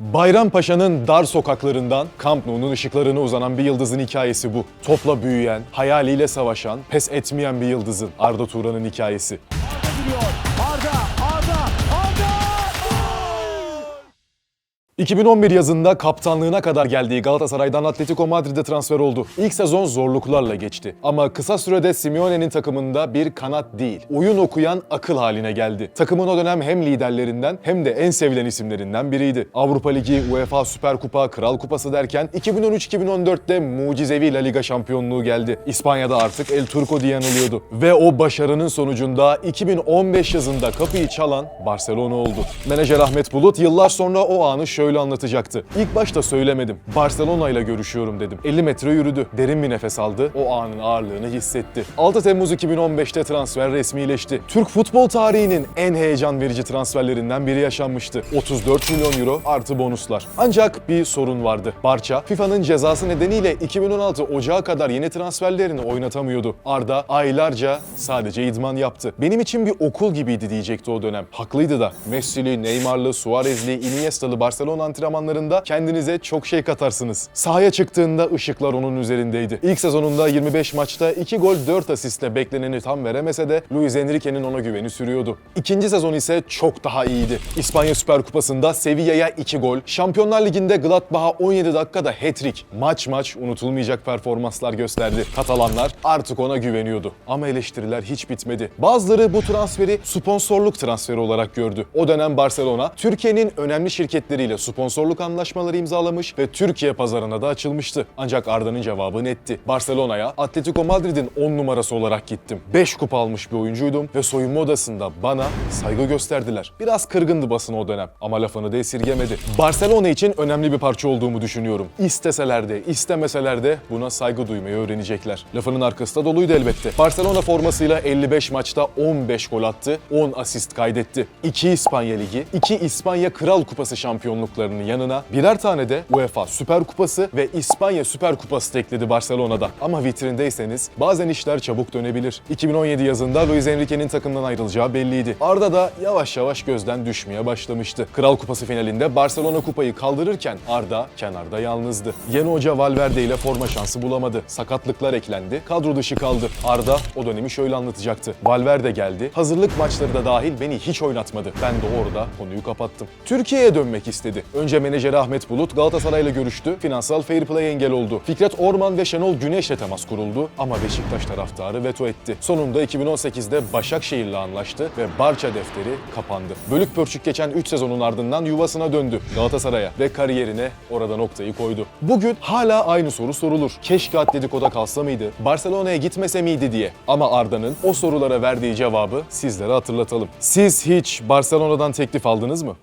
Bayrampaşa'nın dar sokaklarından Camp Nou'nun ışıklarına uzanan bir yıldızın hikayesi bu. Topla büyüyen, hayaliyle savaşan, pes etmeyen bir yıldızın Arda Turan'ın hikayesi. Arda, 2011 yazında kaptanlığına kadar geldiği Galatasaray'dan Atletico Madrid'e transfer oldu. İlk sezon zorluklarla geçti. Ama kısa sürede Simeone'nin takımında bir kanat değil, oyun okuyan akıl haline geldi. Takımın o dönem hem liderlerinden hem de en sevilen isimlerinden biriydi. Avrupa Ligi, UEFA Süper Kupa, Kral Kupası derken 2013-2014'te mucizevi La Liga şampiyonluğu geldi. İspanya'da artık El Turco diye anılıyordu. Ve o başarının sonucunda 2015 yazında kapıyı çalan Barcelona oldu. Menajer Ahmet Bulut yıllar sonra o anı şöyle anlatacaktı. İlk başta söylemedim. Barcelona ile görüşüyorum dedim. 50 metre yürüdü. Derin bir nefes aldı. O anın ağırlığını hissetti. 6 Temmuz 2015'te transfer resmileşti. Türk futbol tarihinin en heyecan verici transferlerinden biri yaşanmıştı. 34 milyon euro artı bonuslar. Ancak bir sorun vardı. Barça, FIFA'nın cezası nedeniyle 2016 Ocağı kadar yeni transferlerini oynatamıyordu. Arda aylarca sadece idman yaptı. Benim için bir okul gibiydi diyecekti o dönem. Haklıydı da. Messi'li, Neymar'lı, Suarez'li, Iniesta'lı Barcelona antrenmanlarında kendinize çok şey katarsınız. Sahaya çıktığında ışıklar onun üzerindeydi. İlk sezonunda 25 maçta 2 gol 4 asistle bekleneni tam veremese de Luis Enrique'nin ona güveni sürüyordu. İkinci sezon ise çok daha iyiydi. İspanya Süper Kupası'nda Sevilla'ya 2 gol, Şampiyonlar Ligi'nde Gladbach'a 17 dakikada hat-trick, maç maç unutulmayacak performanslar gösterdi. Katalanlar artık ona güveniyordu. Ama eleştiriler hiç bitmedi. Bazıları bu transferi sponsorluk transferi olarak gördü. O dönem Barcelona, Türkiye'nin önemli şirketleriyle sponsorluk anlaşmaları imzalamış ve Türkiye pazarına da açılmıştı. Ancak Arda'nın cevabı netti. Barcelona'ya Atletico Madrid'in 10 numarası olarak gittim. 5 kupa almış bir oyuncuydum ve soyunma odasında bana saygı gösterdiler. Biraz kırgındı basın o dönem ama lafını da esirgemedi. Barcelona için önemli bir parça olduğumu düşünüyorum. İsteseler de istemeseler de buna saygı duymayı öğrenecekler. Lafının arkası da doluydu elbette. Barcelona formasıyla 55 maçta 15 gol attı, 10 asist kaydetti. 2 İspanya Ligi, 2 İspanya Kral Kupası şampiyonluklarının yanına birer tane de UEFA Süper Kupası ve İspanya Süper Kupası ekledi Barcelona'da. Ama vitrindeyseniz bazen işler çabuk dönebilir. 2017 yazında Luis Enrique'nin takımdan ayrılacağı belliydi. Arda da yavaş yavaş gözden düşmeye başlamıştı. Kral Kupası finalinde Barcelona kupayı kaldırırken Arda kenarda yalnızdı. Yeni hoca Valverde ile forma şansı bulamadı. Sakatlıklar eklendi. Kadro dışı kaldı. Arda o dönemi şöyle anlatacaktı. Valverde geldi. Hazırlık maçları da dahil beni hiç oynatmadı. Ben de orada konuyu kapattım. Türkiye'ye dönmek istedi. Önce menajeri Ahmet Bulut Galatasaray'la görüştü. Finansal fair play engel oldu. Fikret Orman ve Şenol Güneş'le temas kuruldu ama Beşiktaş taraftarı veto etti. Sonunda 2018'de Başakşehir'le anlaştı ve Barça defteri kapandı. Bölük pörçük geçen 3 sezonun ardından yuvasına döndü Galatasaray'a ve kariyerine orada noktayı koydu. Bugün hala aynı soru sorulur. Keşke Atletico'da kalsa mıydı? Barcelona'ya gitmese miydi diye. Ama Arda'nın o sorulara verdiği cevabı sizlere hatırlatalım. Siz hiç Barcelona'dan teklif aldınız mı?